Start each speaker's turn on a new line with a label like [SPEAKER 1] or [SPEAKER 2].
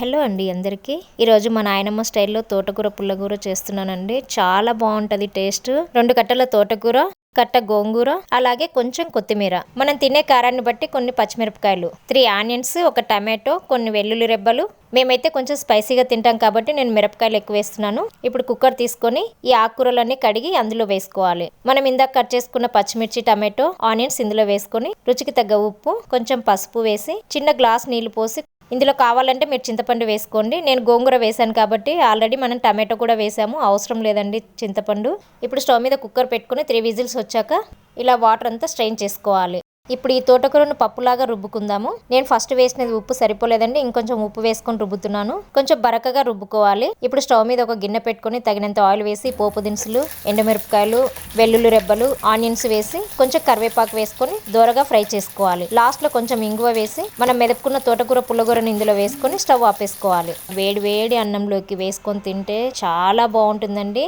[SPEAKER 1] Hello అండి అందరికీ. ఈరోజు మా నాయనమ్మ స్టైల్లో తోటకూర పుల్లగూర చేస్తున్నానండి. చాలా బాగుంటుంది టేస్ట్. రెండు కట్టల తోటకూర కట్ట గోంగూర అలాగే కొంచెం కొత్తిమీర. మనం తినే కారాన్ని బట్టి కొన్ని పచ్చిమిరపకాయలు. త్రీ ఆనియన్స్ ఒక టమాటో కొన్ని వెల్లుల్లి రెబ్బలు. మేమైతే కొంచెం స్పైసీగా తింటాం కాబట్టి నేను మిరపకాయలు ఎక్కువ వేస్తున్నాను. ఇప్పుడు కుక్కర్ తీసుకొని ఈ ఆకుకూరలన్నీ కడిగి అందులో వేసుకోవాలి. మనం ఇందాక కట్ చేసుకున్న పచ్చిమిర్చి టమాటో ఆనియన్స్ ఇందులో వేసుకొని రుచికి తగ్గ ఉప్పు కొంచెం పసుపు వేసి చిన్న గ్లాస్ నీళ్ళు పోసి ఇందులో కావాలంటే మీరు చింతపండు వేసుకోండి. నేను గోంగూర వేశాను కాబట్టి ఆల్రెడీ మనం టమాటో కూడా వేసాము. అవసరం లేదండి చింతపండు. ఇప్పుడు స్టవ్ మీద కుక్కర్ పెట్టుకుని త్రీ విజిల్స్ వచ్చాక ఇలా వాటర్ అంతా స్ట్రెయిన్ చేసుకోవాలి. ఇప్పుడు ఈ తోటకూరను పప్పులాగా రుబ్బుకుందాము. నేను ఫస్ట్ వేసినది ఉప్పు సరిపోలేదండి ఇంకొంచెం ఉప్పు వేసుకొని రుబ్బుతున్నాను. కొంచెం బరకగా రుబ్బుకోవాలి. ఇప్పుడు స్టవ్ మీద ఒక గిన్నె పెట్టుకొని తగినంత ఆయిల్ వేసి పోపు దినుసులు ఎండుమిరపకాయలు వెల్లుల్లి రెబ్బలు ఆనియన్స్ వేసి కొంచెం కరివేపాకు వేసుకొని దోరగా ఫ్రై చేసుకోవాలి. లాస్ట్లో కొంచెం ఇంగువ వేసి మనం మెదుపుకున్న తోటకూర పుల్లగూరను ఇందులో వేసుకొని స్టవ్ ఆపేసుకోవాలి. వేడి వేడి అన్నంలోకి వేసుకొని తింటే చాలా బాగుంటుందండి.